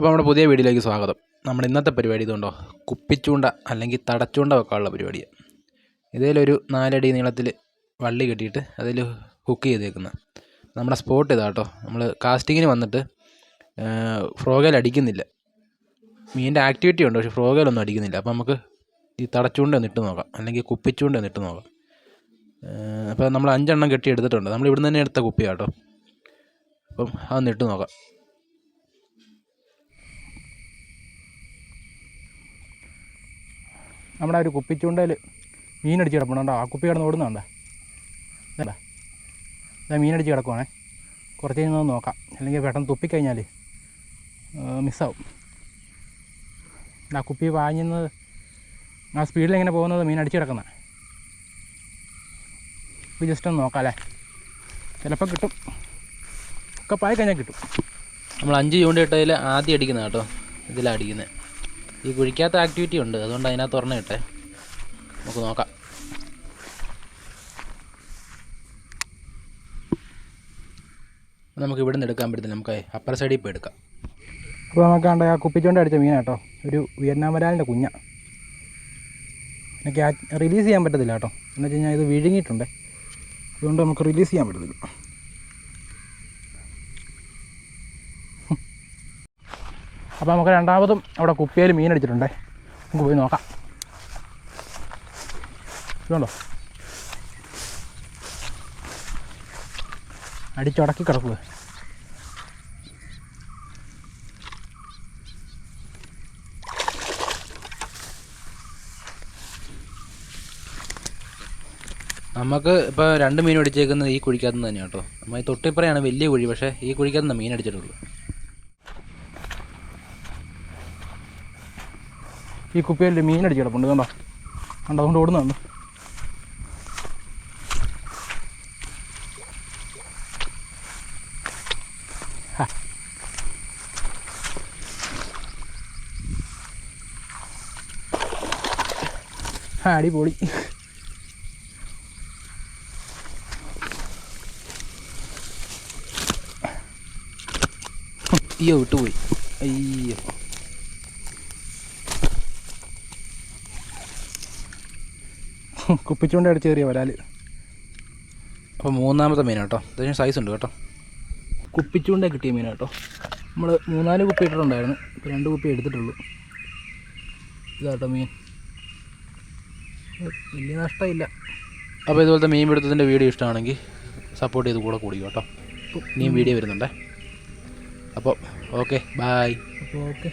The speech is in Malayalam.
അപ്പോൾ നമ്മുടെ പുതിയ വീഡിയോയിലേക്ക് സ്വാഗതം. നമ്മൾ ഇന്നത്തെ പരിപാടി ഇതുണ്ടോ? കുപ്പിച്ചൂണ്ട അല്ലെങ്കിൽ തടച്ചൂണ്ട വെക്കാനുള്ള പരിപാടിയാണ് ഇതിലൊരു നാലടി നീളത്തിൽ വള്ളി കെട്ടിയിട്ട് അതിൽ ഹുക്ക് ചെയ്തേക്കുന്നത് നമ്മുടെ സ്പോട്ട് ഇതാ കേട്ടോ. നമ്മൾ കാസ്റ്റിങ്ങിന് വന്നിട്ട് ഫ്രോഗയിൽ അടിക്കുന്നില്ല. മീനിന്റെ ആക്ടിവിറ്റി ഉണ്ട് പക്ഷേ ഫ്രോഗയിലൊന്നും അടിക്കുന്നില്ല. അപ്പോൾ നമുക്ക് ഈ തടച്ചൂണ്ട ഒന്ന് ഇട്ട് നോക്കാം. അല്ലെങ്കിൽ കുപ്പിച്ചൂണ്ട ഒന്ന് ഇട്ട് നോക്കാം. അപ്പോൾ നമ്മൾ അഞ്ചെണ്ണം കെട്ടി എടുത്തിട്ടുണ്ട്. നമ്മൾ ഇവിടുന്ന് തന്നെ എടുത്ത കുപ്പിയാട്ടോ അപ്പം അതൊന്ന് ഇട്ട് നോക്കാം. നമ്മുടെ ഒരു കുപ്പിച്ചൂണ്ടയിൽ മീനടിച്ച് കിടപ്പുണ്ടോ. ആ കുപ്പി കിടന്ന് ഓടുന്നുണ്ടോ ഇതാ ഇതാ മീനടിച്ച് കിടക്കുവാണേ. കുറച്ച് കഴിഞ്ഞ് നോക്കാം. അല്ലെങ്കിൽ പെട്ടെന്ന് തുപ്പിക്കഴിഞ്ഞാൽ മിസ്സാവും ആ കുപ്പി വാങ്ങുന്നത് ആ സ്പീഡിൽ എങ്ങനെ പോകുന്നത് മീൻ അടിച്ച് കിടക്കുന്ന. ഇത് ജസ്റ്റ് ഒന്ന് നോക്കാം അല്ലേ ചിലപ്പോൾ കിട്ടും. ഒക്കെ പായി കഴിഞ്ഞാൽ കിട്ടും. നമ്മൾ അഞ്ച് ചൂണ്ട ഇട്ടതിൽ ആദ്യം അടിക്കുന്ന കേട്ടോ ഇതിലാണ് അടിക്കുന്നത് ഈ കുഴിക്കകത്ത് ആക്ടിവിറ്റി ഉണ്ട്. അതുകൊണ്ട് അതിനകത്ത് തുറന്നു കിട്ടെ നമുക്ക് നോക്കാം. നമുക്ക് ഇവിടെ നിന്ന് എടുക്കാൻ പറ്റത്തില്ല. നമുക്ക് അപ്പർ സൈഡിൽ പോയി എടുക്കാം. അപ്പോൾ നമുക്ക് കണ്ട ആ കുപ്പിച്ചോണ്ട് അടിച്ച മീനാ കേട്ടോ. ഒരു വിയറ്റ്നാം വരാലിന്റെ കുഞ്ഞ. എനിക്ക് റിലീസ് ചെയ്യാൻ പറ്റത്തില്ല കേട്ടോ. എന്ന് വെച്ച് കഴിഞ്ഞാൽ ഇത് വിഴുങ്ങിയിട്ടുണ്ട്. അതുകൊണ്ട് നമുക്ക് റിലീസ് ചെയ്യാൻ പറ്റത്തില്ല. അപ്പോൾ നമുക്ക് രണ്ടാമതും അവിടെ കുപ്പിയിൽ മീൻ അടിച്ചിട്ടുണ്ടേ. നമുക്ക് പോയി നോക്കാം. ഇതുണ്ടോ? അടിച്ചുടക്കി കിടക്കുക നമുക്ക് ഇപ്പോൾ രണ്ട് മീൻ അടിച്ചേക്കുന്നത് ഈ കുഴിക്കകത്ത് നിന്ന് തന്നെയാണ് കേട്ടോ. നമ്മൾ ഈ തൊട്ടിപ്പറയാണ് വലിയ കുഴി പക്ഷേ ഈ കുഴിക്കകത്ത് നിന്ന് മീൻ അടിച്ചിട്ടുള്ളൂ. ഈ കുപ്പിയിൽ മീൻ അടിച്ച് കിടപ്പുണ്ട് കണ്ടോ? കണ്ടോ? അതുകൊണ്ട് ഓടുന്നുണ്ട് അടിപൊളി. അയ്യോ വിട്ടുപോയി. അയ്യോ. കുപ്പിച്ചുകൊണ്ട് അടിച്ച് കയറിയ വരാൽ അപ്പോൾ മൂന്നാമത്തെ മീൻ കേട്ടോ. ഇതിന് സൈസ് ഉണ്ട് കേട്ടോ. കുപ്പിച്ചുകൊണ്ടേ കിട്ടിയ മീൻ കേട്ടോ. നമ്മൾ മൂന്നാൽ കുപ്പി ഇട്ടിട്ടുണ്ടായിരുന്നു. ഇപ്പോൾ രണ്ട് കുപ്പി എടുത്തിട്ടുള്ളൂ. ഇതാട്ടോ മീൻ. വലിയ നഷ്ടമില്ല. അപ്പോൾ ഇതുപോലത്തെ മീൻ പിടുത്തത്തിന്റെ വീഡിയോ ഇഷ്ടമാണെങ്കിൽ സപ്പോർട്ട് ചെയ്ത് കൂടെ കൂടി കേട്ടോ. ഇനിയും വീഡിയോ വരുന്നുണ്ടേ. അപ്പോൾ ഓക്കെ ബായ് അപ്പോൾ ഓക്കെ